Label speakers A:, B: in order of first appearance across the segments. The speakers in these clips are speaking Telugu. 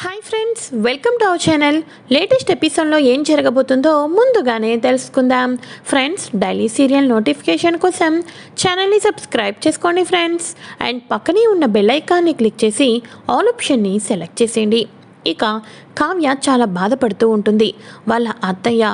A: Hi friends welcome to our channel latest ఎపిసోడ్లో ఏం జరగబోతుందో ముందుగానే తెలుసుకుందాం. ఫ్రెండ్స్ డైలీ సీరియల్ నోటిఫికేషన్ కోసం ఛానల్ని సబ్స్క్రైబ్ చేసుకోండి ఫ్రెండ్స్ అండ్ పక్కనే ఉన్న బెల్ ఐకాన్ని క్లిక్ చేసి ఆల్ ఆప్షన్ని సెలెక్ట్ చేసేయండి. ఇక కావ్య చాలా బాధపడుతూ ఉంటుంది. వాళ్ళ అత్తయ్య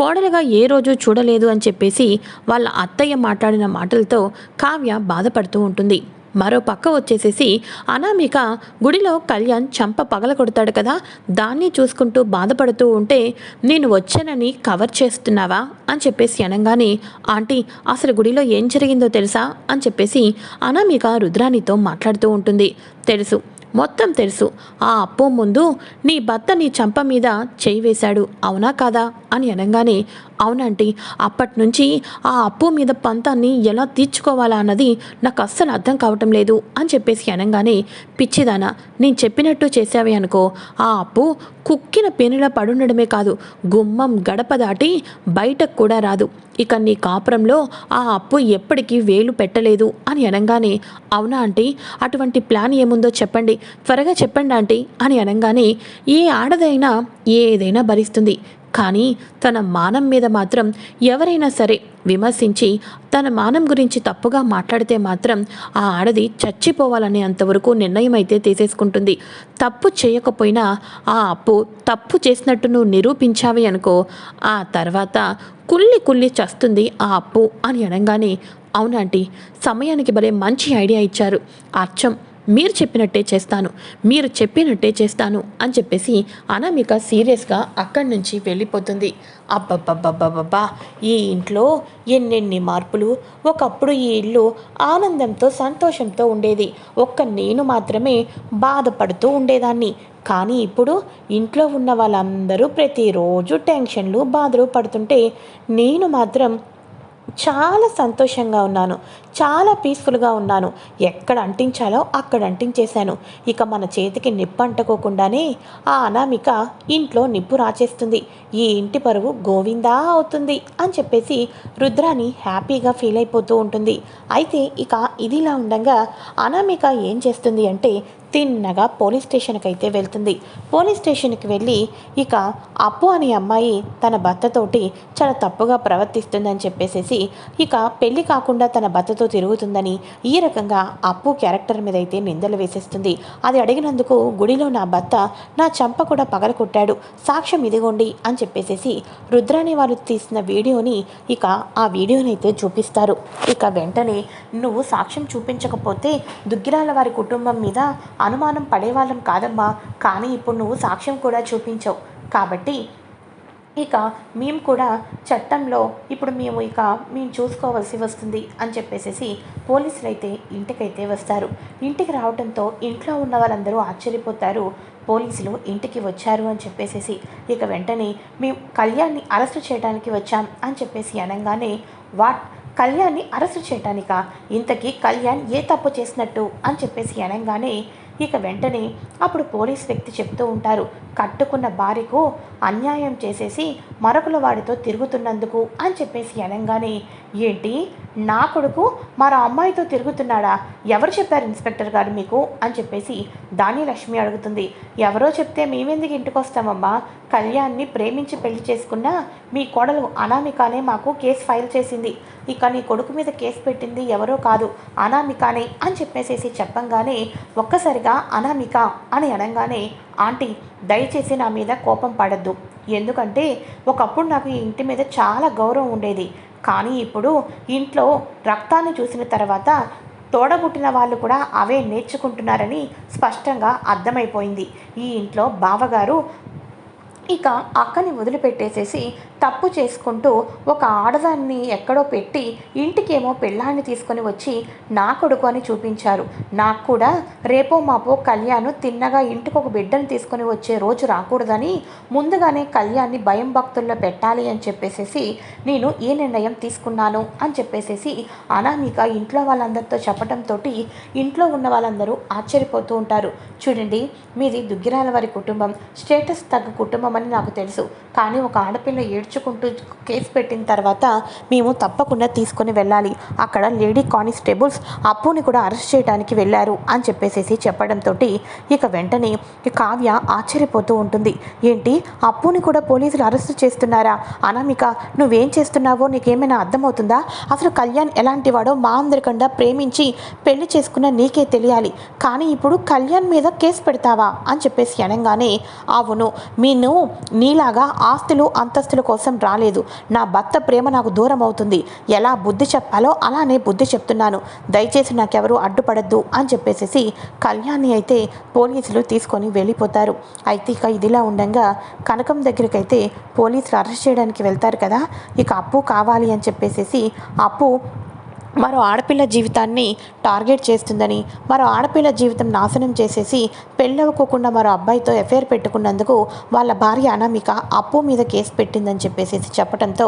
A: కోడలుగా ఏ రోజు చూడలేదు అని చెప్పేసి వాళ్ళ అత్తయ్య మాట్లాడిన మాటలతో కావ్య బాధపడుతూ ఉంటుంది. మరో పక్క వచ్చేసేసి అనామిక గుడిలో కళ్యాణ్ చంప పగల కొడతాడు కదా దాన్ని చూసుకుంటూ బాధపడుతూ ఉంటే నేను వచ్చానని కవర్ చేస్తున్నావా? అని చెప్పేసి అనగానే ఆంటీ అసలు గుడిలో ఏం జరిగిందో తెలుసా? అని చెప్పేసి అనామిక రుద్రాణితో మాట్లాడుతూ ఉంటుంది. తెలుసు మొత్తం తెలుసు. ఆ అప్పు ముందు నీ భర్త నీ చంప మీద చేయి వేశాడు అవునా కాదా? అని అనగానే అవునంటీ అప్పటి నుంచి ఆ అప్పు మీద పంతాన్ని ఎలా తీర్చుకోవాలా అన్నది నాకు అస్సలు అర్థం కావటం లేదు అని చెప్పేసి అనగానే పిచ్చిదానా నేను చెప్పినట్టు చేసావే అనుకో. ఆ అప్పు కుక్కిన పెనులా పడుండడమే కాదు గుమ్మం గడప దాటి బయటకు కూడా రాదు. ఇక నీ కాపురంలో ఆ అప్పు ఎప్పటికీ వేలు పెట్టలేదు అని అనగానే అవునా ఆంటీ అటువంటి ప్లాన్ ఏముందో చెప్పండి. త్వరగా చెప్పండి ఆంటీ అని అనగానే ఏ ఆడదైనా ఏదైనా భరిస్తుంది. కానీ తన మానం మీద మాత్రం ఎవరైనా సరే విమర్శించి తన మానం గురించి తప్పుగా మాట్లాడితే మాత్రం ఆ ఆడది చచ్చిపోవాలనే అంతవరకు నిర్ణయం అయితే తీసేసుకుంటుంది. తప్పు చేయకపోయినా ఆ అప్పు తప్పు చేసినట్టు నువ్వు నిరూపించావి అనుకో ఆ తర్వాత కుల్లి కుల్లి చస్తుంది ఆ అప్పు అని అనగానే అవునాంటీ సమయానికి భలే మంచి ఐడియా ఇచ్చారు. అచ్చం మీరు చెప్పినట్టే చేస్తాను మీరు చెప్పినట్టే చేస్తాను అని చెప్పేసి అనామిక సీరియస్గా అక్కడి నుంచి వెళ్ళిపోతుంది. అబ్బబ్బబ్బబ్బబ్బా ఈ ఇంట్లో ఎన్నెన్ని మార్పులు. ఒకప్పుడు ఈ ఇల్లు ఆనందంతో సంతోషంతో ఉండేది. ఒక్క నేను మాత్రమే బాధపడుతూ ఉండేదాన్ని. కానీ ఇప్పుడు ఇంట్లో ఉన్న వాళ్ళందరూ ప్రతిరోజు టెన్షన్లు బాధలు పడుతుంటే నేను మాత్రం చాలా సంతోషంగా ఉన్నాను. చాలా పీస్ఫుల్గా ఉన్నాను. ఎక్కడ అంటించాలో అక్కడ అంటించేశాను. ఇక మన చేతికి నిప్పు అంటుకోకుండానే ఆ అనామిక ఇంట్లో నిప్పు రాచేస్తుంది. ఈ ఇంటి పరువు గోవిందా అవుతుంది అని చెప్పేసి రుద్రాని హ్యాపీగా ఫీల్ అయిపోతూ ఉంటుంది. అయితే ఇక ఇదిలా ఉండగా అనామిక ఏం చేస్తుంది అంటే తిన్నగా పోలీస్ స్టేషన్కి అయితే వెళ్తుంది. పోలీస్ స్టేషన్కి వెళ్ళి ఇక అప్పు అనే అమ్మాయి తన భర్తతోటి చాలా తప్పుగా ప్రవర్తిస్తుందని చెప్పేసేసి ఇక పెళ్ళి కాకుండా తన భర్తతో తిరుగుతుందని ఈ రకంగా అప్పు క్యారెక్టర్ మీద అయితే నిందలు వేసేస్తుంది. అది అడిగినందుకు గుడిలో నా భర్త నా చంప కూడా పగల కొట్టాడు సాక్ష్యం ఇదిగోండి అని చెప్పేసేసి రుద్రాని వాళ్ళు తీసిన వీడియోని ఇక ఆ వీడియోని అయితే చూపిస్తారు. ఇక వెంటనే నువ్వు సాక్ష్యం చూపించకపోతే దుగ్గిరాల వారి కుటుంబం మీద అనుమానం పడేవాళ్ళం కాదమ్మా. కానీ ఇప్పుడు నువ్వు సాక్ష్యం కూడా చూపించవు. కాబట్టి ఇక మేము కూడా చట్టంలో ఇప్పుడు మేము ఇక మేము చూసుకోవాల్సి వస్తుంది అని చెప్పేసేసి పోలీసులు అయితే ఇంటికైతే వస్తారు. ఇంటికి రావడంతో ఇంట్లో ఉన్న వాళ్ళందరూ ఆశ్చర్యపోతారు. పోలీసులు ఇంటికి వచ్చారు అని చెప్పేసేసి ఇక వెంటనే మేము కళ్యాణ్ని అరెస్ట్ చేయడానికి వచ్చాం అని చెప్పేసి అనగానే వాట్? కళ్యాణ్ని అరెస్ట్ చేయటానిక? ఇంతకీ కళ్యాణ్ ఏ తప్పు చేసినట్టు? అని చెప్పేసి అనగానే ఇక వెంటనే అప్పుడు పోలీస్ వ్యక్తి చెప్తూ ఉంటారు కట్టుకున్న భార్యకు అన్యాయం చేసేసి మరొకల వాడితో తిరుగుతున్నందుకు అని చెప్పేసి అనగానే ఏంటి? నా కొడుకు మరో అమ్మాయితో తిరుగుతున్నాడా? ఎవరు చెప్పారు ఇన్స్పెక్టర్ గారు మీకు? అని చెప్పేసి దాని లక్ష్మి అడుగుతుంది. ఎవరో చెప్తే మేమెందుకు ఇంటికి వస్తామమ్మా కళ్యాణ్ని ప్రేమించి పెళ్ళి చేసుకున్న మీ కోడలు అనామికానే మాకు కేసు ఫైల్ చేసింది. ఇక నీ కొడుకు మీద కేసు పెట్టింది ఎవరో కాదు అనామికానే అని చెప్పేసేసి చెప్పంగానే ఒక్కసారిగా అనామిక అని అనగానే ఆంటీ దయచేసి నా మీద కోపం పడద్దు. ఎందుకంటే ఒకప్పుడు నాకు ఈ ఇంటి మీద చాలా గౌరవం ఉండేది. కానీ ఇప్పుడు ఇంట్లో రక్తాన్ని చూసిన తర్వాత తోడబుట్టిన వాళ్ళు కూడా అవే నేర్చుకుంటున్నారని స్పష్టంగా అర్థమైపోయింది. ఈ ఇంట్లో బావగారు ఇక అక్కని వదిలిపెట్టేసేసి తప్పు చేసుకుంటూ ఒక ఆడదాన్ని ఎక్కడో పెట్టి ఇంటికేమో పెళ్ళాన్ని తీసుకొని వచ్చి నా కొడుకు అని చూపించారు. నాకు కూడా రేపో మాపో కళ్యాణ్ తిన్నగా ఇంటికి ఒక బిడ్డను తీసుకొని వచ్చే రోజు రాకూడదని ముందుగానే కళ్యాణ్ని భయం భక్తుల్లో పెట్టాలి అని చెప్పేసేసి నేను ఈ నిర్ణయం తీసుకున్నాను అని చెప్పేసేసి అనామిక ఇంట్లో వాళ్ళందరితో చెప్పడంతో ఇంట్లో ఉన్న వాళ్ళందరూ ఆశ్చర్యపోతూ ఉంటారు. చూడండి మీది దుగ్గిరాల వారి కుటుంబం స్టేటస్ తగ్గ కుటుంబం అని నాకు తెలుసు. కానీ ఒక ఆడపిల్ల ఏడు ఏడ్చుకుంటూ కేసు పెట్టిన తర్వాత మేము తప్పకుండా తీసుకొని వెళ్ళాలి. అక్కడ లేడీ కానిస్టేబుల్స్ అప్పుని కూడా అరెస్ట్ చేయడానికి వెళ్ళారు అని చెప్పేసేసి చెప్పడంతో ఇక వెంటనే ఈ కావ్య ఆశ్చర్యపోతూ ఉంటుంది. ఏంటి? అప్పుని కూడా పోలీసులు అరెస్ట్ చేస్తున్నారా? అనామిక నువ్వేం చేస్తున్నావో నీకేమైనా అర్థమవుతుందా? అసలు కళ్యాణ్ ఎలాంటి వాడో మా అందరికన్నా ప్రేమించి పెళ్ళి చేసుకున్న నీకే తెలియాలి. కానీ ఇప్పుడు కళ్యాణ్ మీద కేసు పెడతావా? అని చెప్పేసి అనగానే అవును మీను నీలాగా ఆస్తులు అంతస్తుల కోసం కోసం రాలేదు. నా భర్త ప్రేమ నాకు దూరం అవుతుంది. ఎలా బుద్ధి చెప్పాలో అలానే బుద్ధి చెప్తున్నాను. దయచేసి నాకెవరూ అడ్డుపడద్దు అని చెప్పేసి కళ్యాణ్ని అయితే పోలీసులు తీసుకొని వెళ్ళిపోతారు. అయితే ఇక ఇదిలా ఉండగా కనకం దగ్గరికైతే పోలీసులు అరెస్ట్ చేయడానికి వెళ్తారు కదా. ఇక అప్పు కావాలి అని చెప్పేసి అప్పు మరో ఆడపిల్ల జీవితాన్ని టార్గెట్ చేస్తుందని మరో ఆడపిల్ల జీవితం నాశనం చేసేసి పెళ్ళవకోకుండా మరో అబ్బాయితో ఎఫైర్ పెట్టుకున్నందుకు వాళ్ళ భార్య అనామిక అప్పు మీద కేసు పెట్టిందని చెప్పేసి చెప్పడంతో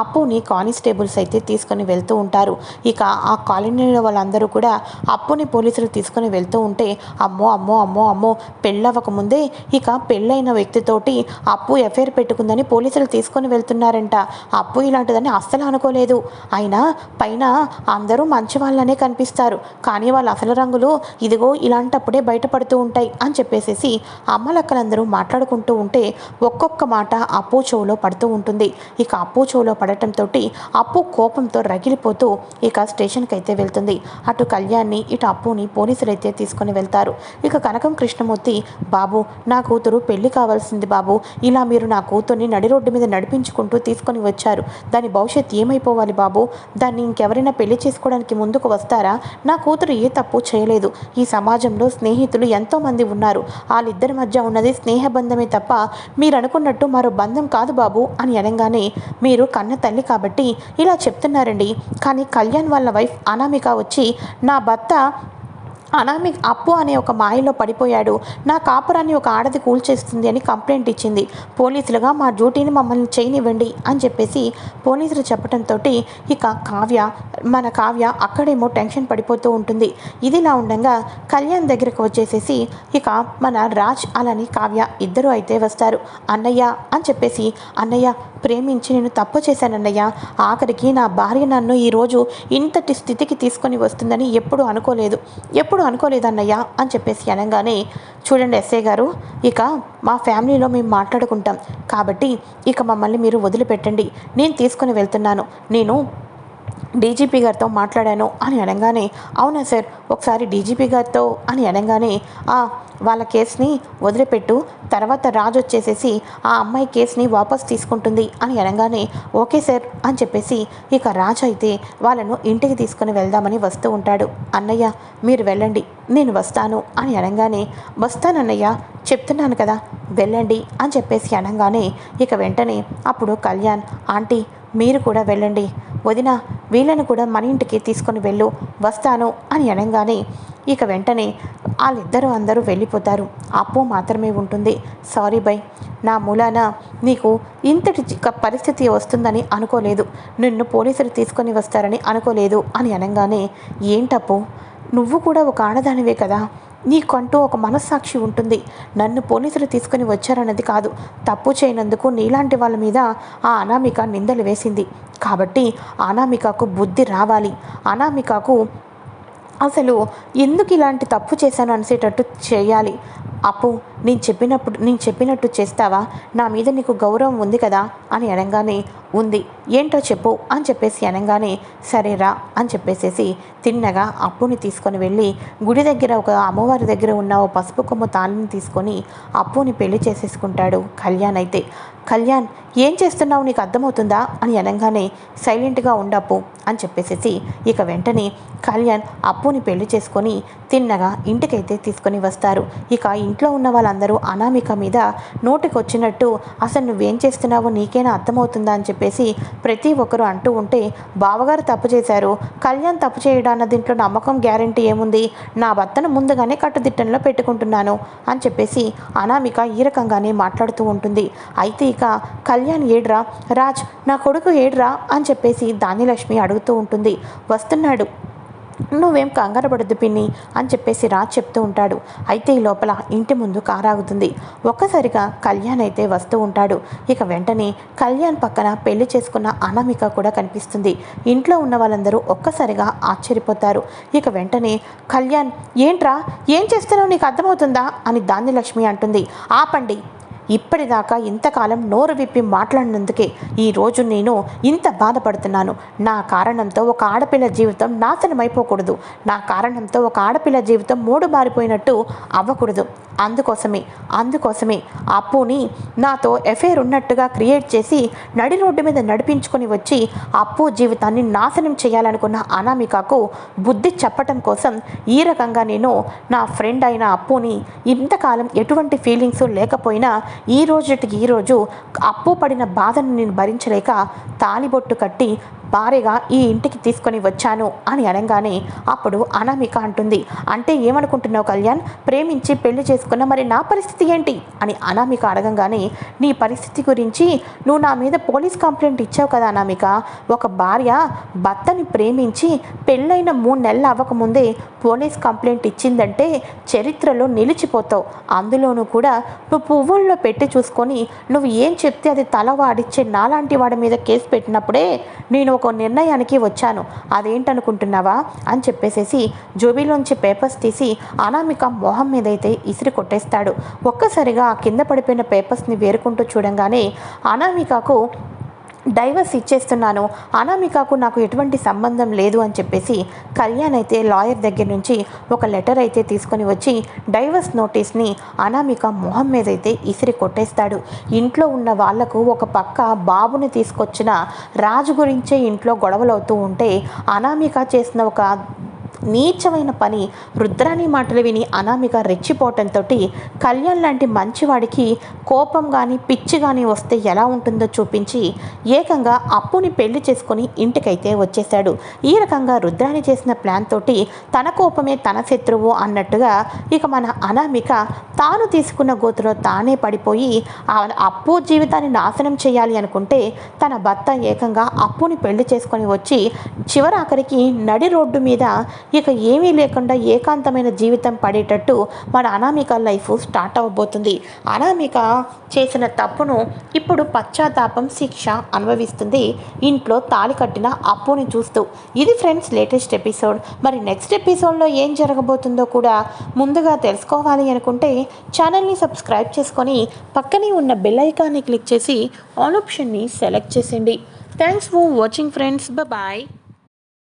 A: అప్పుని కానిస్టేబుల్స్ అయితే తీసుకొని వెళ్తూ ఉంటారు. ఇక ఆ కాలనీలో వాళ్ళందరూ కూడా అప్పుని పోలీసులు తీసుకొని వెళ్తూ ఉంటే అమ్మో అమ్మో అమ్మో అమ్మో పెళ్ళవక ముందే ఇక పెళ్ళైన వ్యక్తితోటి అప్పు ఎఫైర్ పెట్టుకుందని పోలీసులు తీసుకొని వెళ్తున్నారంట. అప్పు ఇలాంటిదని అస్సలు అనుకోలేదు. అయినా పైన అందరూ మంచి వాళ్ళనే కనిపిస్తారు. కానీ వాళ్ళ అసలు రంగులు ఇదిగో ఇలాంటప్పుడే బయటపడుతూ ఉంటాయి అని చెప్పేసేసి అమ్మలక్కలందరూ మాట్లాడుకుంటూ ఉంటే ఒక్కొక్క మాట అప్పు చెవులో పడుతూ ఉంటుంది. ఇక అప్పు చెవులో పడటంతో అప్పు కోపంతో రగిలిపోతూ ఇక స్టేషన్కి అయితే వెళ్తుంది. అటు కళ్యాణ్ని ఇటు అప్పుని పోలీసులు అయితే తీసుకొని వెళ్తారు. ఇక కనకం కృష్ణమూర్తి బాబు నా కూతురు పెళ్ళి కావాల్సింది బాబు. ఇలా మీరు నా కూతుర్ని నడి రోడ్డు మీద నడిపించుకుంటూ తీసుకొని వచ్చారు. దాని భవిష్యత్ ఏమైపోవాలి బాబు? దాన్ని ఇంకెవరైనా పెళ్ళి చేసుకోవడానికి ముందుకు వస్తారా? నా కూతురు ఏ తప్పు చేయలేదు. ఈ సమాజంలో స్నేహితులు ఎంతోమంది ఉన్నారు. వాళ్ళిద్దరి మధ్య ఉన్నది స్నేహబంధమే తప్ప మీరు అనుకున్నట్టు మరో బంధం కాదు బాబు అని అనగానే మీరు కన్న తల్లి కాబట్టి ఇలా చెప్తున్నారండి. కానీ కళ్యాణ్ వాళ్ళ వైఫ్ అనామిక వచ్చి నా భర్త అనామి అప్పు అనే ఒక మాయలో పడిపోయాడు. నా కాపురాన్ని ఒక ఆడది కూల్చేస్తుంది అని కంప్లైంట్ ఇచ్చింది. పోలీసులుగా మా డ్యూటీని మమ్మల్ని చేయనివ్వండి అని చెప్పేసి పోలీసులు చెప్పడంతో ఇక కావ్య మన కావ్య అక్కడేమో టెన్షన్ పడిపోతూ ఉంటుంది. ఇదిలా ఉండగా కళ్యాణ్ దగ్గరకు వచ్చేసేసి ఇక మన రాజ్ అలాని కావ్య ఇద్దరు అయితే వస్తారు. అన్నయ్య అని చెప్పేసి అన్నయ్య ప్రేమించి నేను తప్పు చేశానన్నయ్య. ఆఖరికి నా భార్య నన్ను ఈరోజు ఇంతటి స్థితికి తీసుకొని వస్తుందని ఎప్పుడు అనుకోలేదు. ఎప్పుడు అనుకోలేదన్నయ్య అని చెప్పేసి అనగానే చూడండి ఎస్ఐ గారు ఇక మా ఫ్యామిలీలో మేము మాట్లాడుకుంటాం. కాబట్టి ఇక మమ్మల్ని మీరు వదిలిపెట్టండి. నేను తీసుకొని వెళ్తున్నాను. నేను డీజీపీ గారితో మాట్లాడాను అని అనగానే అవునా సార్ ఒకసారి డీజీపీ గారితో అని అనగానే "ఆ, వాళ్ళ కేసుని వదిలిపెట్టు తర్వాత రాజు వచ్చేసేసి ఆ అమ్మాయి కేసుని వాపస్ తీసుకుంటుంది అని అనగానే ఓకే సార్ అని చెప్పేసి ఇక రాజు అయితే వాళ్ళను ఇంటికి తీసుకుని వెళ్దామని వస్తూ ఉంటాడు. అన్నయ్య మీరు వెళ్ళండి నేను వస్తాను అని అనగానే వస్తానన్నయ్య చెప్తున్నాను కదా వెళ్ళండి అని చెప్పేసి అనగానే ఇక వెంటనే అప్పుడు కళ్యాణ్ ఆంటీ మీరు కూడా వెళ్ళండి వదిన వీళ్ళను కూడా మన ఇంటికి తీసుకొని వెళ్ళు వస్తాను అని అనగానే ఇక వెంటనే వాళ్ళిద్దరూ అందరూ వెళ్ళిపోతారు. అప్పు మాత్రమే ఉంటుంది. సారీ బై నా మూలాన నీకు ఇంతటి పరిస్థితి వస్తుందని అనుకోలేదు. నిన్ను పోలీసులు తీసుకొని వస్తారని అనుకోలేదు అని అనగానే ఏంటప్పు? నువ్వు కూడా ఒక ఆడదానివే కదా? నీకంటూ ఒక మనస్సాక్షి ఉంటుంది. నన్ను పోలీసులు తీసుకుని వచ్చారన్నది కాదు. తప్పు చేయనందుకు నీలాంటి వాళ్ళ మీద ఆ అనామిక నిందలు వేసింది. కాబట్టి అనామికకు బుద్ధి రావాలి. అనామికకు అసలు ఎందుకు ఇలాంటి తప్పు చేశాను అనేసేటట్టు చేయాలి. అప్పు నేను చెప్పినప్పుడు నేను చెప్పినట్టు చేస్తావా? నా మీద నీకు గౌరవం ఉంది కదా? అని అనగానే ఉంది. ఏంటో చెప్పు అని చెప్పేసి అనగానే సరేరా అని చెప్పేసేసి తిన్నగా అప్పుని తీసుకొని వెళ్ళి గుడి దగ్గర ఒక అమ్మవారి దగ్గర ఉన్న ఓ పసుపు కొమ్మ తాళిని తీసుకొని అప్పుని పెళ్ళి చేసేసుకుంటాడు కళ్యాణ్ అయితే. కళ్యాణ్ ఏం చేస్తున్నావు? నీకు అర్థమవుతుందా? అని అనగానే సైలెంట్గా ఉండప్పు అని చెప్పేసేసి ఇక వెంటనే కళ్యాణ్ అప్పుని పెళ్ళి చేసుకొని తిన్నగా ఇంటికైతే తీసుకొని వస్తారు. ఇక ఇంట్లో ఉన్న వాళ్ళ వాళ్ళందరూ అనామిక మీద నోటికొచ్చినట్టు అసలు నువ్వేం చేస్తున్నావో నీకేనా అర్థమవుతుందా? అని చెప్పేసి ప్రతి ఒక్కరు అంటూ ఉంటే బావగారు తప్పు చేశారు. కళ్యాణ్ తప్పు చేయడాన్న దీంట్లో నమ్మకం గ్యారంటీ ఏముంది? నా భర్తను ముందుగానే కట్టుదిట్టంలో పెట్టుకుంటున్నాను. అని చెప్పేసి అనామిక ఈ రకంగానే మాట్లాడుతూ ఉంటుంది. అయితే ఇక కళ్యాణ్ ఏడ్రా? రాజ్ నా కొడుకు ఏడ్రా? అని చెప్పేసి దానిలక్ష్మి అడుగుతూ ఉంటుంది. వస్తున్నాడు.
B: నువ్వేం కంగారు పడద్దు పిన్ని అని చెప్పేసి రాజ్ చెప్తూ ఉంటాడు. అయితే ఈ లోపల ఇంటి ముందు కారాగుతుంది ఒక్కసారిగా కళ్యాణ్ అయితే వస్తూ ఉంటాడు. ఇక వెంటనే కళ్యాణ్ పక్కన పెళ్ళి చేసుకున్న అనామిక కూడా కనిపిస్తుంది. ఇంట్లో ఉన్న వాళ్ళందరూ ఒక్కసారిగా ఆశ్చర్యపోతారు. ఇక వెంటనే కళ్యాణ్ ఏంట్రా? ఏం చేస్తున్నావు? నీకు అర్థమవుతుందా? అని దాన్ని లక్ష్మి అంటుంది. ఆపండి. ఇప్పటిదాకా ఇంతకాలం నోరు విప్పి మాట్లాడినందుకే ఈరోజు నేను ఇంత బాధపడుతున్నాను. నా కారణంతో ఒక ఆడపిల్ల జీవితం నాశనం అయిపోకూడదు నా కారణంతో ఒక ఆడపిల్ల జీవితం మూడు మారిపోయినట్టు అవ్వకూడదు. అందుకోసమే అందుకోసమే అప్పుని నాతో ఎఫైర్ ఉన్నట్టుగా క్రియేట్ చేసి నడి రోడ్డు మీద నడిపించుకొని వచ్చి అప్పు జీవితాన్ని నాశనం చేయాలనుకున్న అనామికకు బుద్ధి చెప్పటం కోసం ఈ రకంగా నేను నా ఫ్రెండ్ అయిన అప్పుని ఇంతకాలం ఎటువంటి ఫీలింగ్స్ లేకపోయినా ఈ రోజుకి ఈరోజు అప్పు పడిన బాధను నేను భరించలేక తాలిబొట్టు కట్టి భార్యగా ఈ ఇంటికి తీసుకొని వచ్చాను అని అనగానే అప్పుడు అనామిక అంటుంది అంటే ఏమనుకుంటున్నావు కళ్యాణ్? ప్రేమించి పెళ్ళి చేసుకున్న మరి నా పరిస్థితి ఏంటి? అని అనామిక అడగంగానే నీ పరిస్థితి గురించి నువ్వు నా మీద పోలీస్ కంప్లైంట్ ఇచ్చావు కదా అనామిక. ఒక భార్య భర్తని ప్రేమించి పెళ్ళైన మూడు నెలలు అవ్వకముందే పోలీస్ కంప్లైంట్ ఇచ్చిందంటే చరిత్రలో నిలిచిపోతావు. అందులోనూ కూడా నువ్వు పువ్వుల్లో పెట్టి చూసుకొని నువ్వు ఏం చెప్తే అది తల వాడిచ్చే నాలాంటి వాడి మీద కేసు పెట్టినప్పుడే నేను ఒక నిర్ణయానికి వచ్చాను. అదేంటనుకుంటున్నావా? అని చెప్పేసేసి జోబీలోంచి పేపర్స్ తీసి అనామిక మొహం మీదైతే ఇసిరి కొట్టేస్తాడు. ఒక్కసారిగా కింద పడిపోయిన పేపర్స్ని వేరుకుంటూ చూడంగానే అనామికకు డైవర్స్ ఇచ్చేస్తున్నాను. అనామికకు నాకు ఎటువంటి సంబంధం లేదు అని చెప్పేసి కళ్యాణ్ అయితే లాయర్ దగ్గర నుంచి ఒక లెటర్ అయితే తీసుకొని వచ్చి డైవర్స్ నోటీస్ని అనామిక మొహం మీద అయితే ఇసిరి కొట్టేస్తాడు. ఇంట్లో ఉన్న వాళ్ళకు ఒక పక్క బాబుని తీసుకొచ్చిన రాజు గురించే ఇంట్లో గొడవలు అవుతూ ఉంటే అనామిక చేసిన ఒక నీచమైన పని రుద్రాని మాటలు విని అనామిక రెచ్చిపోవటంతో కళ్యాణ్ లాంటి మంచివాడికి కోపం కానీ పిచ్చి కానీ వస్తే ఎలా ఉంటుందో చూపించి ఏకంగా అప్పుని పెళ్ళి చేసుకొని ఇంటికైతే వచ్చేశాడు. ఈ రకంగా రుద్రాని చేసిన ప్లాన్ తోటి తన కోపమే తన శత్రువు అన్నట్టుగా ఇక మన అనామిక తాను తీసుకున్న గోతులో తానే పడిపోయి ఆ అప్పు జీవితాన్ని నాశనం చేయాలి అనుకుంటే తన భర్త ఏకంగా అప్పుని పెళ్ళి చేసుకొని వచ్చి చివరాఖరికి నడి రోడ్డు మీద ఇక ఏమీ లేకుండా ఏకాంతమైన జీవితం పడేటట్టు మన అనామిక లైఫ్ స్టార్ట్ అవ్వబోతుంది అనామిక చేసిన తప్పును ఇప్పుడు పశ్చాత్తాపం శిక్ష అనుభవిస్తుంది. ఇంట్లో తాళి కట్టిన అప్పుని చూస్తూ. ఇది ఫ్రెండ్స్ లేటెస్ట్ ఎపిసోడ్. మరి నెక్స్ట్ ఎపిసోడ్లో ఏం జరగబోతుందో కూడా ముందుగా తెలుసుకోవాలి అనుకుంటే ఛానల్ని సబ్స్క్రైబ్ చేసుకొని పక్కనే ఉన్న బెల్ ఐకాన్ని క్లిక్ చేసి ఆల్ ఆప్షన్ని సెలెక్ట్ చేసేయండి. Thanks for watching friends. Bye